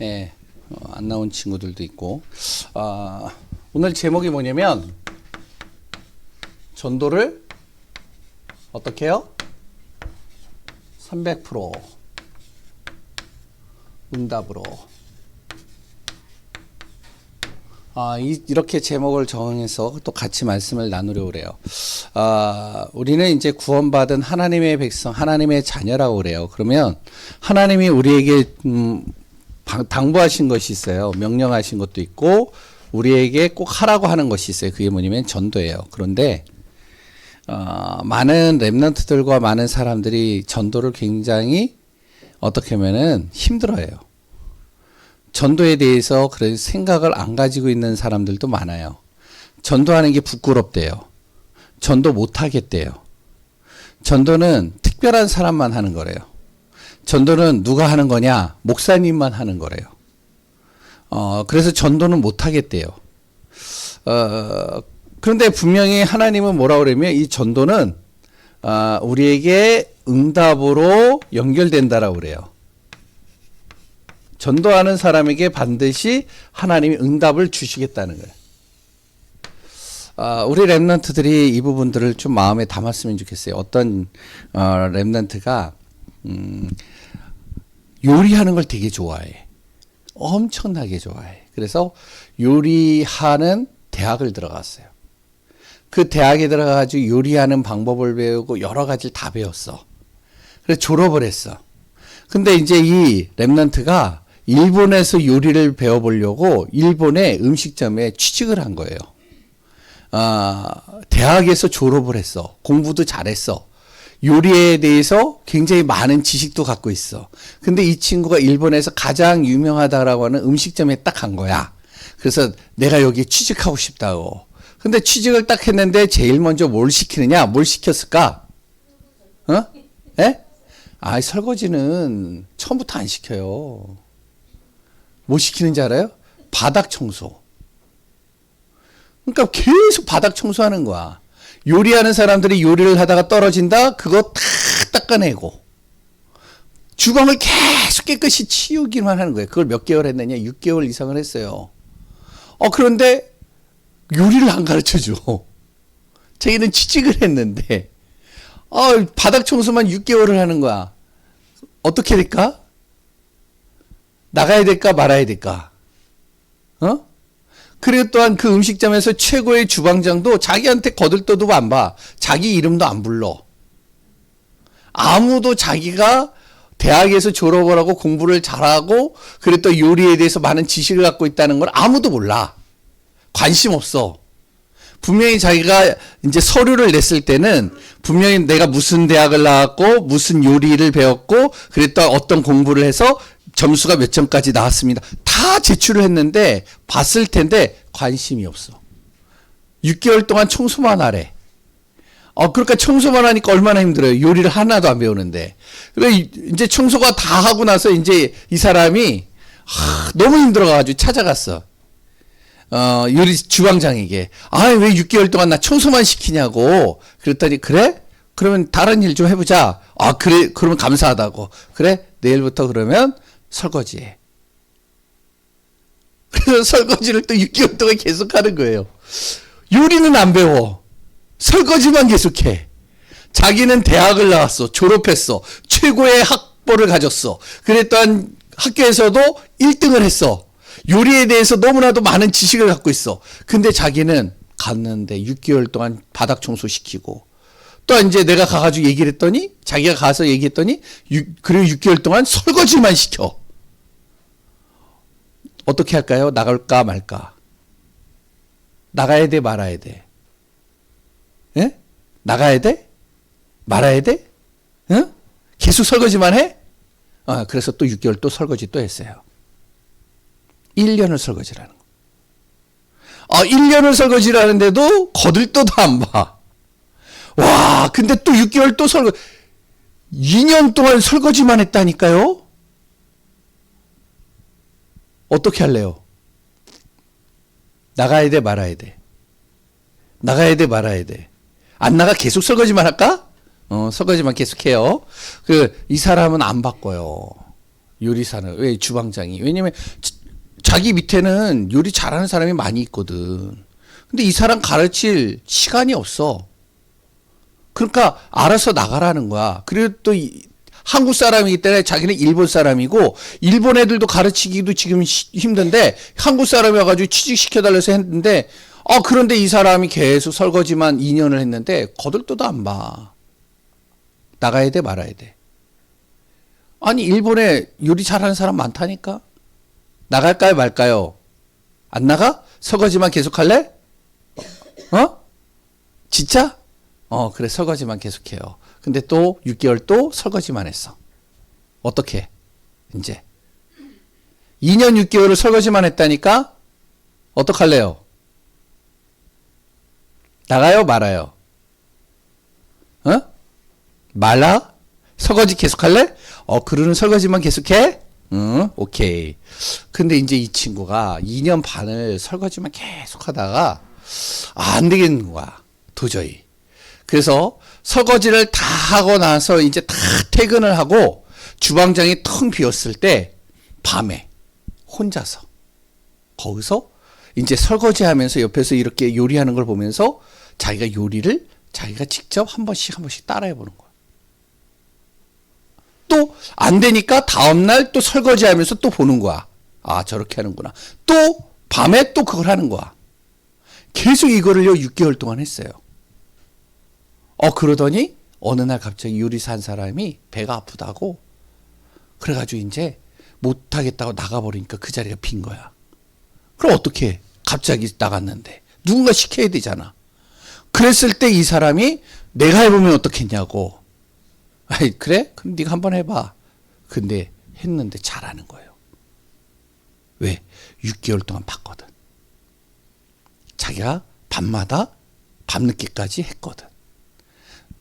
예, 어, 안 나온 친구들도 있고. 아, 오늘 제목이 뭐냐면 전도를 어떻게 해요? 300% 응답으로. 아, 이, 이렇게 제목을 정해서 또 같이 말씀을 나누려고 그래요. 아, 우리는 이제 구원받은 하나님의 백성, 하나님의 자녀라고 그래요. 그러면 하나님이 우리에게, 음, 방- 당부하신 것이 있어요. 명령하신 것도 있고, 우리에게 꼭 하라고 하는 것이 있어요. 그게 뭐냐면 전도예요. 그런데, 어, 많은 랩런트들과 많은 사람들이 전도를 굉장히 어떻게 하면은 힘들어해요. 전도에 대해서 그런 생각을 안 가지고 있는 사람들도 많아요. 전도하는 게 부끄럽대요. 전도 못 하겠대요. 전도는 특별한 사람만 하는 거래요. 전도는 누가 하는 거냐? 목사님만 하는 거래요. 어, 그래서 전도는 못 하겠대요. 어, 그런데 분명히 하나님은 뭐라 그러면 이 전도는 아, 우리에게 응답으로 연결된다라고 그래요. 전도하는 사람에게 반드시 하나님이 응답을 주시겠다는 거예요. 아, 우리 랩런트들이 이 부분들을 좀 마음에 담았으면 좋겠어요. 어떤 어, 랩런트가 음, 요리하는 걸 되게 좋아해. 엄청나게 좋아해. 그래서 요리하는 대학을 들어갔어요. 그 대학에 들어가가지고 요리하는 방법을 배우고 여러 가지를 다 배웠어. 그래서 졸업을 했어. 근데 이제 이 랩런트가 일본에서 요리를 배워보려고 일본의 음식점에 취직을 한 거예요. 아, 대학에서 졸업을 했어. 공부도 잘했어. 요리에 대해서 굉장히 많은 지식도 갖고 있어. 근데 이 친구가 일본에서 가장 유명하다라고 하는 음식점에 딱 간 거야. 그래서 내가 여기 취직하고 싶다고. 근데 취직을 딱 했는데 제일 먼저 뭘 시키느냐? 뭘 시켰을까? 어? 예? 아, 설거지는 처음부터 안 시켜요. 뭐 시키는지 알아요? 바닥 청소. 그러니까 계속 바닥 청소하는 거야. 요리하는 사람들이 요리를 하다가 떨어진다? 그거 다 닦아내고. 주방을 계속 깨끗이 치우기만 하는 거예요. 그걸 몇 개월 했느냐? 6개월 이상을 했어요. 어, 그런데 요리를 안 가르쳐 줘. 자기는 취직을 했는데, 어, 바닥 청소만 6개월을 하는 거야. 어떻게 될까? 나가야 될까 말아야 될까? 어? 그리고 또한 그 음식점에서 최고의 주방장도 자기한테 거들떠도 안 봐. 자기 이름도 안 불러. 아무도 자기가 대학에서 졸업을 하고 공부를 잘하고 또 요리에 대해서 많은 지식을 갖고 있다는 걸 아무도 몰라. 관심 없어. 분명히 자기가 이제 서류를 냈을 때는 분명히 내가 무슨 대학을 나왔고 무슨 요리를 배웠고 그랬다 어떤 공부를 해서 점수가 몇 점까지 나왔습니다. 다 제출을 했는데 봤을 텐데 관심이 없어. 6개월 동안 청소만 하래. 어, 그러니까 청소만 하니까 얼마나 힘들어요. 요리를 하나도 안 배우는데. 이제 청소가 다 하고 나서 이제 이 사람이 하, 너무 힘들어가지고 찾아갔어. 어, 요리 주방장에게. 아, 왜 6개월 동안 나 청소만 시키냐고. 그랬더니, 그래? 그러면 다른 일 좀 해보자. 아, 그래? 그러면 감사하다고. 그래? 내일부터 그러면 설거지 해. 그래서 설거지를 또 6개월 동안 계속 하는 거예요. 요리는 안 배워. 설거지만 계속해. 자기는 대학을 나왔어. 졸업했어. 최고의 학벌을 가졌어. 그랬던 학교에서도 1등을 했어. 요리에 대해서 너무나도 많은 지식을 갖고 있어. 근데 자기는 갔는데 6개월 동안 바닥 청소 시키고 또 이제 내가 가가지고 얘기를 했더니 자기가 가서 얘기했더니 유, 그리고 6개월 동안 설거지만 시켜. 어떻게 할까요? 나갈까 말까? 나가야 돼 말아야 돼? 예? 나가야 돼? 말아야 돼? 응? 계속 설거지만 해? 아, 그래서 또 6개월 또 설거지 또 했어요. 1년을 설거지를 하는 거. 아, 1년을 설거지를 하는데도 거들떠도 안 봐. 와, 근데 또 6개월 또 설거, 2년 동안 설거지만 했다니까요? 어떻게 할래요? 나가야 돼, 말아야 돼. 나가야 돼, 말아야 돼. 안 나가 계속 설거지만 할까? 어, 설거지만 계속해요. 그, 이 사람은 안 바꿔요. 요리사는 왜 주방장이 왜냐면 자- 자기 밑에는 요리 잘하는 사람이 많이 있거든. 근데 이 사람 가르칠 시간이 없어. 그러니까 알아서 나가라는 거야. 그리고 또 이- 한국 사람이기 때문에 자기는 일본 사람이고 일본 애들도 가르치기도 지금 시- 힘든데 한국 사람이 와가지고 취직시켜달래서 했는데 아 그런데 이 사람이 계속 설거지만 2년을 했는데 거들떠도 안 봐. 나가야 돼 말아야 돼. 아니 일본에 요리 잘하는 사람 많다니까. 나갈까요 말까요? 안 나가? 설거지만 계속할래? 어? 진짜? 어 그래 설거지만 계속해요. 근데 또 6개월 또 설거지만 했어. 어떻게? 이제 2년 6개월을 설거지만 했다니까? 어떡할래요? 나가요 말아요? 어? 말라? 설거지 계속할래? 어, 그러는 설거지만 계속해? 응, 오케이. 근데 이제 이 친구가 2년 반을 설거지만 계속 하다가 안 되겠는 거야. 도저히. 그래서 설거지를 다 하고 나서 이제 다 퇴근을 하고 주방장이 텅 비었을 때 밤에 혼자서 거기서 이제 설거지 하면서 옆에서 이렇게 요리하는 걸 보면서 자기가 요리를 자기가 직접 한 번씩 한 번씩 따라해 보는 거야. 또 안 되니까 다음 날 또 설거지 하면서 또 보는 거야. 아, 저렇게 하는구나. 또 밤에 또 그걸 하는 거야. 계속 이거를요, 6개월 동안 했어요. 어, 그러더니 어느 날 갑자기 요리사 한 사람이 배가 아프다고 그래가지고 이제 못하겠다고 나가버리니까 그 자리가 빈 거야. 그럼 어떻게 갑자기 나갔는데 누군가 시켜야 되잖아. 그랬을 때 이 사람이 내가 해보면 어떻겠냐고. 아이 그래? 그럼 네가 한번 해봐. 근데 했는데 잘하는 거예요. 왜? 6개월 동안 봤거든. 자기가 밤마다 밤늦게까지 했거든.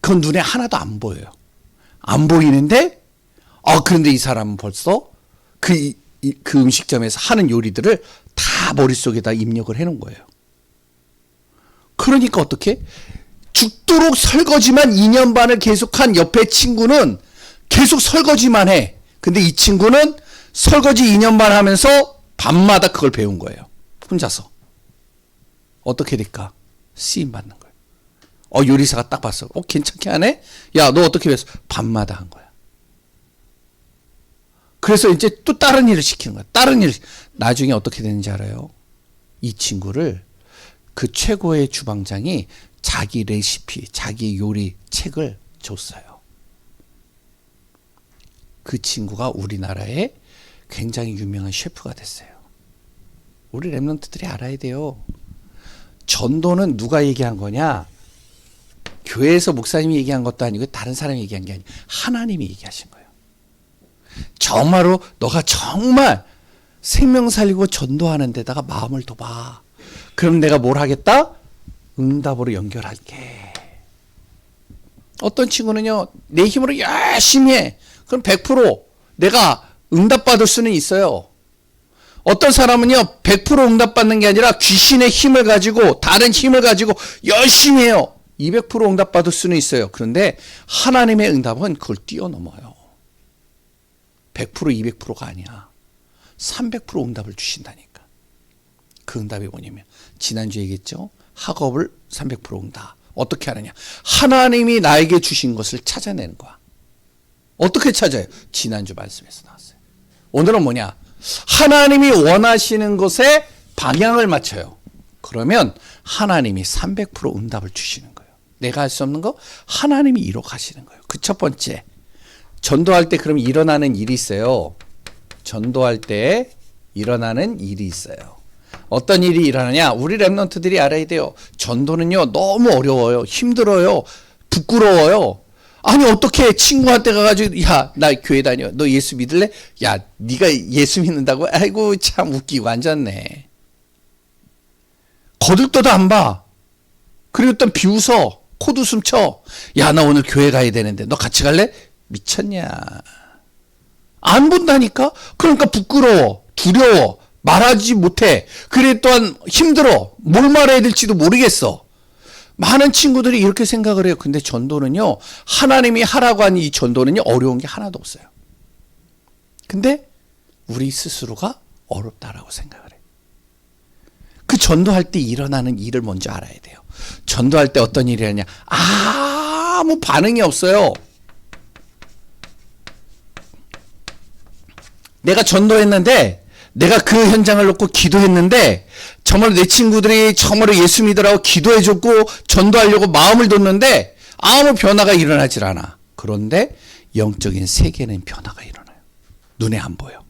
그건 눈에 하나도 안 보여요. 안 보이는데, 아, 그런데 이 사람은 벌써 그, 그 음식점에서 하는 요리들을 다 머릿속에다 입력을 해 놓은 거예요. 그러니까 어떻게? 죽도록 설거지만 2년 반을 계속한 옆에 친구는 계속 설거지만 해. 근데 이 친구는 설거지 2년 반 하면서 밤마다 그걸 배운 거예요. 혼자서. 어떻게 될까? 쓰임 받는 거예요. 어, 요리사가 딱 봤어. 어, 괜찮게 하네? 야, 너 어떻게 했어? 밤마다 한 거야. 그래서 이제 또 다른 일을 시키는 거야. 다른 일. 나중에 어떻게 되는지 알아요? 이 친구를 그 최고의 주방장이 자기 레시피, 자기 요리 책을 줬어요. 그 친구가 우리나라에 굉장히 유명한 셰프가 됐어요. 우리 랩런트들이 알아야 돼요. 전도는 누가 얘기한 거냐? 교회에서 목사님이 얘기한 것도 아니고 다른 사람이 얘기한 게 아니고 하나님이 얘기하신 거예요. 정말로 너가 정말 생명 살리고 전도하는 데다가 마음을 둬봐. 그럼 내가 뭘 하겠다? 응답으로 연결할게. 어떤 친구는요, 내 힘으로 열심히 해. 그럼 100% 내가 응답받을 수는 있어요. 어떤 사람은요, 100% 응답받는 게 아니라 귀신의 힘을 가지고, 다른 힘을 가지고 열심히 해요. 200% 응답받을 수는 있어요. 그런데 하나님의 응답은 그걸 뛰어넘어요. 100% 200%가 아니야. 300% 응답을 주신다니까. 그 응답이 뭐냐면 지난주에 얘기했죠. 학업을 300% 응답. 어떻게 하느냐? 하나님이 나에게 주신 것을 찾아내는 거야. 어떻게 찾아요? 지난주 말씀에서 나왔어요. 오늘은 뭐냐? 하나님이 원하시는 것에 방향을 맞춰요. 그러면 하나님이 300% 응답을 주시는 거예요. 내가 할 수 없는 거 하나님이 이뤄 가시는 거예요. 그 첫 번째. 전도할 때 그럼 일어나는 일이 있어요. 전도할 때 일어나는 일이 있어요. 어떤 일이 일어나냐? 우리 랩런트들이 알아야 돼요. 전도는요, 너무 어려워요. 힘들어요. 부끄러워요. 아니, 어떻게 친구한테 가가지고, 야, 나 교회 다녀. 너 예수 믿을래? 야, 네가 예수 믿는다고? 아이고, 참 웃기고 앉았네. 거들떠도 안 봐. 그리고 또 비웃어. 코웃음 쳐. 야, 나 오늘 교회 가야 되는데. 너 같이 갈래? 미쳤냐. 안 본다니까? 그러니까 부끄러워, 두려워, 말하지 못해. 그래 또한 힘들어. 뭘 말해야 될지도 모르겠어. 많은 친구들이 이렇게 생각을 해요. 근데 전도는요, 하나님이 하라고 한 이 전도는요, 어려운 게 하나도 없어요. 근데 우리 스스로가 어렵다라고 생각을 해. 그 전도할 때 일어나는 일을 먼저 알아야 돼요. 전도할 때 어떤 일이 하냐? 아무 반응이 없어요. 내가 전도했는데 내가 그 현장을 놓고 기도했는데 정말 내 친구들이 정말로 예수 믿으라고 기도해줬고 전도하려고 마음을 뒀는데 아무 변화가 일어나질 않아. 그런데 영적인 세계는 변화가 일어나요. 눈에 안 보여.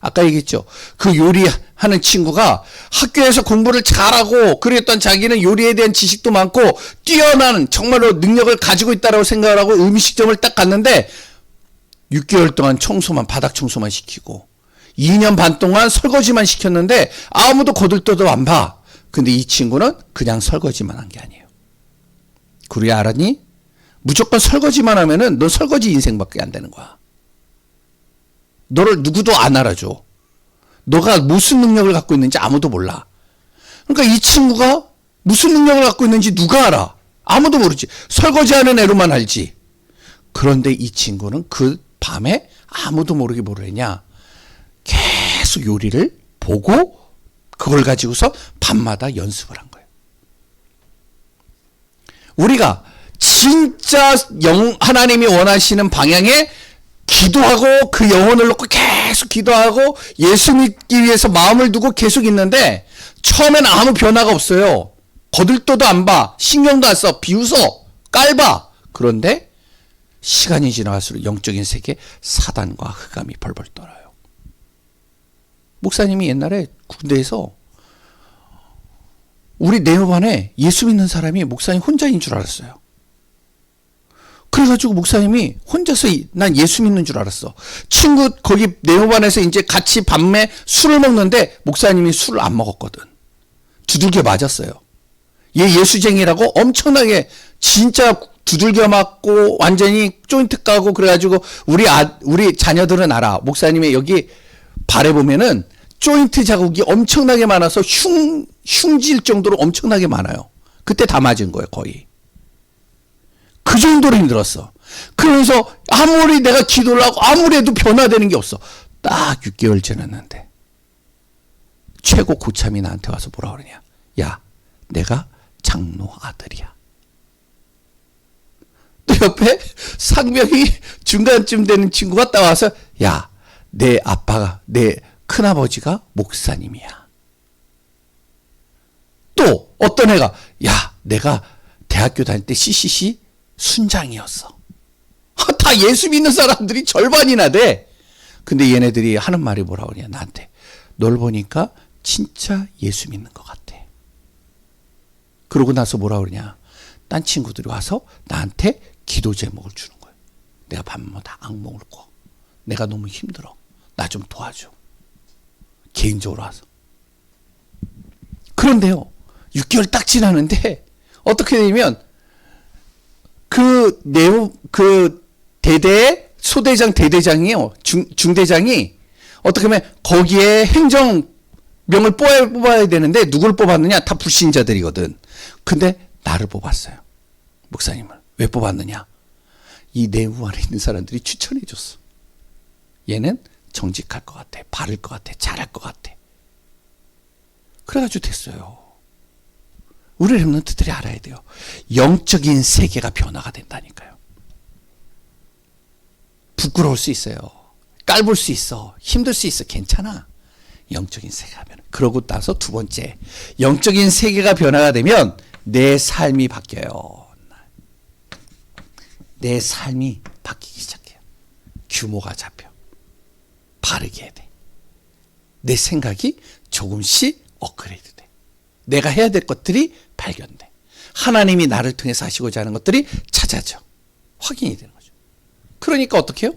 아까 얘기했죠. 그 요리하는 친구가 학교에서 공부를 잘하고 그랬던 자기는 요리에 대한 지식도 많고 뛰어난 정말로 능력을 가지고 있다라고 생각을 하고 음식점을 딱 갔는데 6개월 동안 청소만 바닥 청소만 시키고 2년 반 동안 설거지만 시켰는데 아무도 거들떠도 안 봐. 근데 이 친구는 그냥 설거지만 한 게 아니에요. 그리 알았니? 무조건 설거지만 하면은 넌 설거지 인생밖에 안 되는 거야. 너를 누구도 안 알아줘. 너가 무슨 능력을 갖고 있는지 아무도 몰라. 그러니까 이 친구가 무슨 능력을 갖고 있는지 누가 알아? 아무도 모르지. 설거지하는 애로만 알지. 그런데 이 친구는 그 밤에 아무도 모르게 뭘 했냐? 계속 요리를 보고 그걸 가지고서 밤마다 연습을 한 거예요. 우리가 진짜 영, 하나님이 원하시는 방향에 기도하고 그 영혼을 놓고 계속 기도하고 예수 믿기 위해서 마음을 두고 계속 있는데 처음엔 아무 변화가 없어요. 거들떠도 안 봐. 신경도 안 써. 비웃어. 깔봐. 그런데 시간이 지나갈수록 영적인 세계 사단과 흑암이 벌벌 떨어요. 목사님이 옛날에 군대에서 우리 네오반에 예수 믿는 사람이 목사님 혼자인 줄 알았어요. 그래가지고 목사님이 혼자서 이- 난 예수 믿는 줄 알았어. 친구 거기 네오반에서 이제 같이 밤에 술을 먹는데 목사님이 술을 안 먹었거든. 두들겨 맞았어요. 얘 예수쟁이라고 엄청나게 진짜 두들겨 맞고 완전히 조인트 까고 그래가지고 우리 아 우리 자녀들은 알아. 목사님의 여기 발에 보면은 조인트 자국이 엄청나게 많아서 흉 흉질 정도로 엄청나게 많아요. 그때 다 맞은 거예요, 거의. 그 정도로 힘들었어. 그러면서 아무리 내가 기도를 하고 아무리 해도 변화되는 게 없어. 딱 6개월 지났는데 최고 고참이 나한테 와서 뭐라 그러냐. 야, 내가 장로 아들이야. 또 옆에 상명이 중간쯤 되는 친구가 따와서 야, 내 아빠가 내 큰아버지가 목사님이야. 또 어떤 애가 야, 내가 대학교 다닐 때 CCC 순장이었어. 아, 다 예수 믿는 사람들이 절반이나 돼. 근데 얘네들이 하는 말이 뭐라 그러냐 나한테. 널 보니까 진짜 예수 믿는 것 같아. 그러고 나서 뭐라 그러냐. 딴 친구들이 와서 나한테 기도 제목을 주는 거예요. 내가 밤마다 악몽을 꿔. 내가 너무 힘들어. 나 좀 도와줘. 개인적으로 와서. 그런데요. 6개월 딱 지나는데 어떻게 되냐면 그 내부 그 대대 소대장 대대장이요 중 중대장이 어떻게 하면 거기에 행정 명을 뽑아야, 뽑아야 되는데 누굴 뽑았느냐 다 불신자들이거든. 근데 나를 뽑았어요. 목사님을 왜 뽑았느냐? 이 내부 안에 있는 사람들이 추천해 줬어. 얘는 정직할 것 같아, 바를 것 같아, 잘할 것 같아. 그래가지고 됐어요. 우리 랩런트들이 알아야 돼요. 영적인 세계가 변화가 된다니까요. 부끄러울 수 있어요. 깔볼 수 있어. 힘들 수 있어. 괜찮아. 영적인 세계가 변화. 그러고 나서 두 번째. 영적인 세계가 변화가 되면 내 삶이 바뀌어요. 내 삶이 바뀌기 시작해요. 규모가 잡혀. 바르게 해야 돼. 내 생각이 조금씩 업그레이드 돼. 내가 해야 될 것들이 발견돼. 하나님이 나를 통해서 하시고자 하는 것들이 찾아져. 확인이 되는 거죠. 그러니까 어떻게 해요?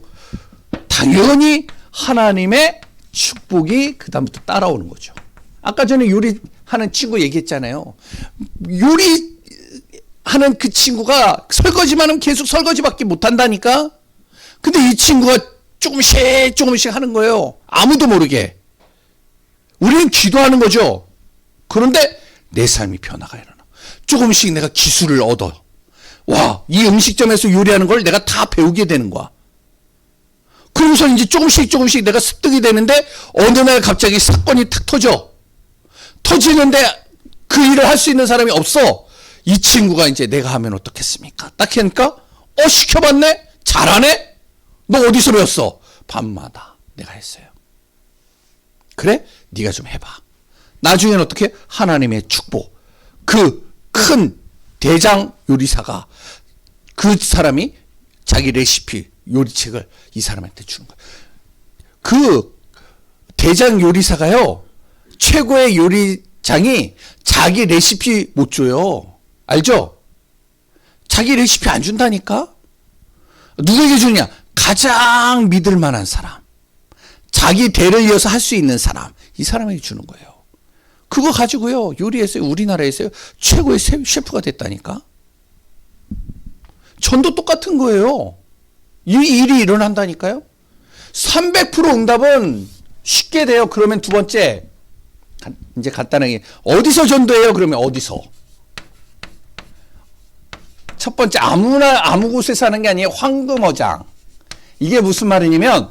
당연히 하나님의 축복이 그다음부터 따라오는 거죠. 아까 전에 요리하는 친구 얘기했잖아요. 요리하는 그 친구가 설거지만 하면 계속 설거지밖에 못한다니까? 근데 이 친구가 조금씩 조금씩 하는 거예요. 아무도 모르게. 우리는 기도하는 거죠. 그런데 내 삶이 변화가 일어나. 조금씩 내가 기술을 얻어. 와, 이 음식점에서 요리하는 걸 내가 다 배우게 되는 거야. 그러면서 이제 조금씩 조금씩 내가 습득이 되는데 어느 날 갑자기 사건이 탁 터져. 터지는데 그 일을 할 수 있는 사람이 없어. 이 친구가 이제 내가 하면 어떻겠습니까? 딱 하니까 어 시켜봤네? 잘하네? 너 어디서 배웠어? 밤마다 내가 했어요. 그래? 네가 좀 해봐. 나중에는 어떻게? 하나님의 축복. 그 큰 대장 요리사가 그 사람이 자기 레시피 요리책을 이 사람한테 주는 거야. 그 대장 요리사가요 최고의 요리장이 자기 레시피 못 줘요. 알죠? 자기 레시피 안 준다니까? 누구에게 주냐? 가장 믿을 만한 사람. 자기 대를 이어서 할 수 있는 사람. 이 사람에게 주는 거예요. 그거 가지고요. 요리에서요. 우리나라에서요. 최고의 셰- 셰프가 됐다니까? 전도 똑같은 거예요. 이 일이 일어난다니까요? 300% 응답은 쉽게 돼요. 그러면 두 번째. 간- 이제 간단하게. 어디서 전도해요? 그러면 어디서? 첫 번째, 아무나, 아무 곳에서 하는 게 아니에요. 황금어장. 이게 무슨 말이냐면,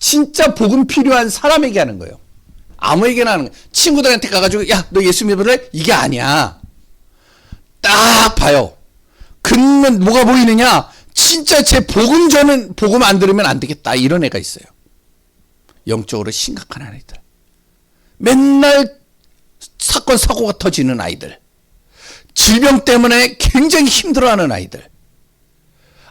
진짜 복음 필요한 사람에게 하는 거예요. 아무에게나 하는 거예요. 친구들한테 가가지고, 야, 너 예수 믿을래? 이게 아니야. 딱 봐요. 그는 뭐가 보이느냐? 진짜 제 복음 저는 복음 안 들으면 안 되겠다. 이런 애가 있어요. 영적으로 심각한 아이들. 맨날 사건 사고가 터지는 아이들. 질병 때문에 굉장히 힘들어하는 아이들.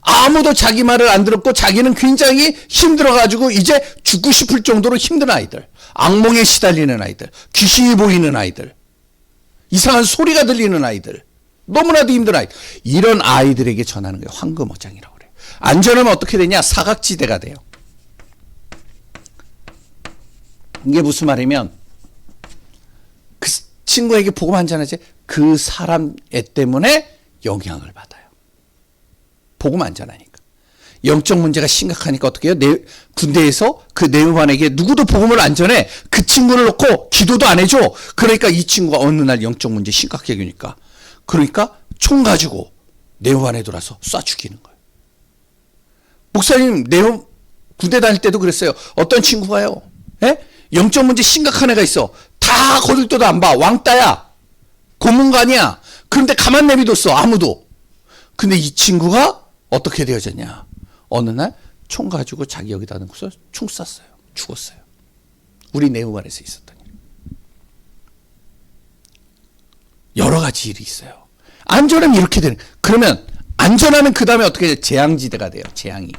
아무도 자기 말을 안 들었고 자기는 굉장히 힘들어가지고 이제 죽고 싶을 정도로 힘든 아이들. 악몽에 시달리는 아이들. 귀신이 보이는 아이들. 이상한 소리가 들리는 아이들. 너무나도 힘든 아이들. 이런 아이들에게 전하는 게 황금어장이라고 그래요. 안전하면 어떻게 되냐? 사각지대가 돼요. 이게 무슨 말이면 그 친구에게 한 잔하지 그 사람 애 때문에 영향을 받아요. 복음 안 전하니까. 영적 문제가 심각하니까 어떻게 해요? 내, 군대에서 그 내무반에게 누구도 복음을 안 전해. 그 친구를 놓고 기도도 안 해줘. 그러니까 이 친구가 어느 날 영적 문제 심각해 지니까. 그러니까 총 가지고 내무반에 들어와서 쏴 죽이는 거예요. 목사님, 내무, 군대 다닐 때도 그랬어요. 어떤 친구가요. 예? 영적 문제 심각한 애가 있어. 다 거들떠도 안 봐. 왕따야. 고문관이야. 그런데 가만 내비뒀어. 아무도. 근데 이 친구가 어떻게 되어졌냐. 어느 날 총 가지고 자기 여기다 넣고서 총 쐈어요. 죽었어요. 우리 내무관에서 있었던 일. 여러 가지 일이 있어요. 안전하면 이렇게 되는. 그러면 안전하면 그 다음에 어떻게 돼? 재앙지대가 돼요. 재앙이.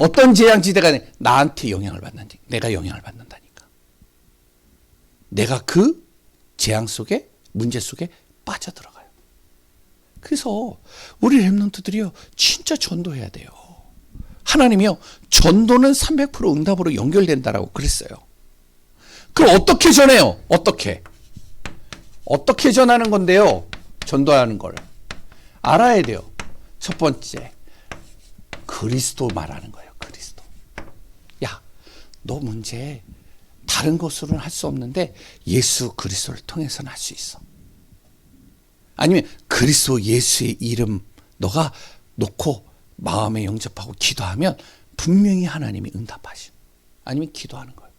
어떤 재앙지대가 돼? 나한테 영향을 받는지. 내가 영향을 받는다니까. 내가 그 재앙 속에 문제 속에 빠져들어가요. 그래서 우리 랩런트들이요 진짜 전도해야 돼요. 하나님이요 전도는 300% 응답으로 연결된다라고 그랬어요. 그럼 어떻게 전해요? 어떻게? 어떻게 전하는 건데요? 전도하는 걸 알아야 돼요. 첫 번째 그리스도 말하는 거예요. 그리스도. 야, 너 문제 다른 것으로는 할 수 없는데 예수 그리스도를 통해서는 할 수 있어. 아니면 그리스도 예수의 이름 너가 놓고 마음에 영접하고 기도하면 분명히 하나님이 응답하시. 아니면 기도하는 거예요.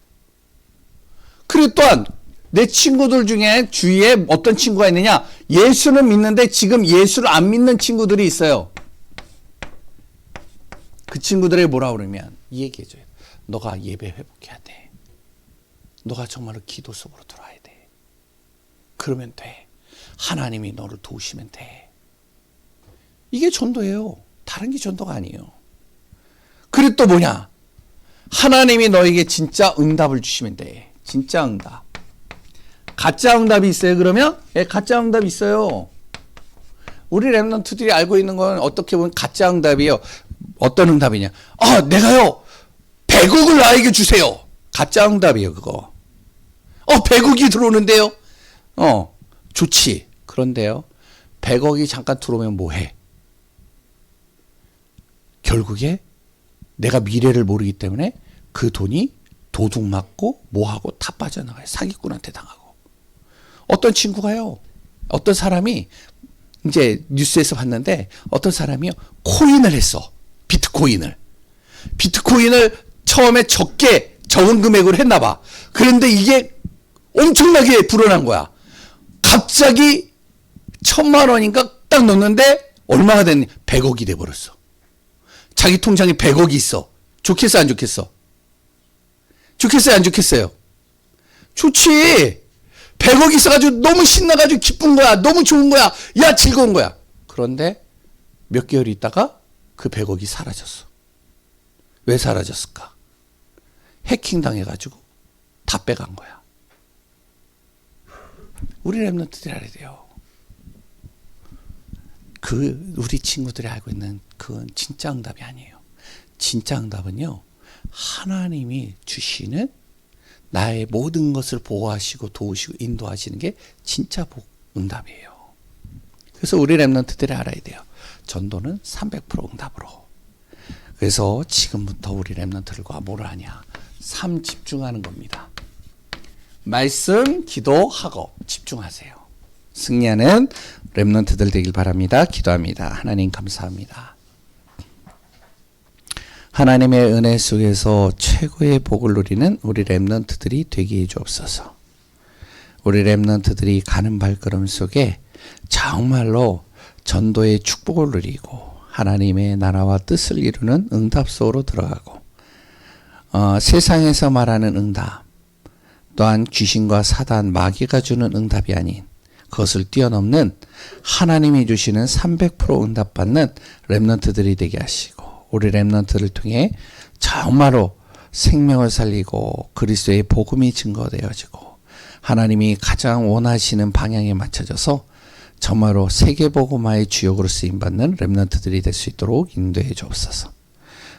그리고 또한 내 친구들 중에 주위에 어떤 친구가 있느냐? 예수는 믿는데 지금 예수를 안 믿는 친구들이 있어요. 그 친구들에게 뭐라 그러면 이 얘기해줘요. 너가 예배 회복해야 돼. 너가 정말로 기도 속으로 들어와야 돼. 그러면 돼. 하나님이 너를 도우시면 돼. 이게 전도예요. 다른 게 전도가 아니에요. 그리고 또 뭐냐? 하나님이 너에게 진짜 응답을 주시면 돼. 진짜 응답. 가짜 응답이 있어요. 그러면 예, 가짜 응답이 있어요. 우리 랩런트들이 알고 있는 건 어떻게 보면 가짜 응답이에요. 어떤 응답이냐? 아, 내가요. 100억을 나에게 주세요. 가짜 응답이에요, 그거. 어, 100억이 들어오는데요. 어, 좋지. 그런데요. 100억이 잠깐 들어오면 뭐 해? 결국에 내가 미래를 모르기 때문에 그 돈이 도둑 맞고 뭐하고 다 빠져나가요. 사기꾼한테 당하고. 어떤 친구가요. 어떤 사람이 이제 뉴스에서 봤는데 어떤 사람이요. 코인을 했어. 비트코인을. 비트코인을 처음에 적게 적은 금액으로 했나 봐. 그런데 이게 엄청나게 불어난 거야. 갑자기 천만 원인가 딱 넣는데 얼마가 됐니? 100억이 돼 버렸어. 자기 통장에 100억이 있어. 좋겠어 안 좋겠어? 좋겠어요 안 좋겠어요? 좋지. 100억 있어가지고 너무 신나가지고 기쁜 거야. 너무 좋은 거야. 야 즐거운 거야. 그런데 몇 개월 있다가 그 100억이 사라졌어. 왜 사라졌을까? 해킹 당해가지고 다 빼간 거야. 우리 랩런트들이 알아야 돼요. 그 우리 친구들이 알고 있는 그건 진짜 응답이 아니에요. 진짜 응답은요. 하나님이 주시는 나의 모든 것을 보호하시고 도우시고 인도하시는 게 진짜 복 응답이에요. 그래서 우리 랩런트들이 알아야 돼요. 전도는 300% 응답으로. 그래서 지금부터 우리 랩런트들과 뭘 하냐? 삶 집중하는 겁니다. 말씀, 기도, 학업 집중하세요. 승리하는 랩런트들 되길 바랍니다. 기도합니다. 하나님 감사합니다. 하나님의 은혜 속에서 최고의 복을 누리는 우리 랩런트들이 되게 해 주옵소서. 우리 랩런트들이 가는 발걸음 속에 정말로 전도의 축복을 누리고 하나님의 나라와 뜻을 이루는 응답 속으로 들어가고 어, 세상에서 말하는 응답 또한 귀신과 사단 마귀가 주는 응답이 아닌 그것을 뛰어넘는 하나님이 주시는 300% 응답받는 랩런트들이 되게 하시고 우리 랩런트를 통해 정말로 생명을 살리고 그리스도의 복음이 증거되어지고 하나님이 가장 원하시는 방향에 맞춰져서 정말로 세계 복음화의 주역으로 쓰임 받는 렘넌트들이 될 수 있도록 인도해 주옵소서.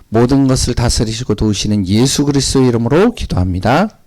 모든 것을 다스리시고 도우시는 예수 그리스도의 이름으로 기도합니다.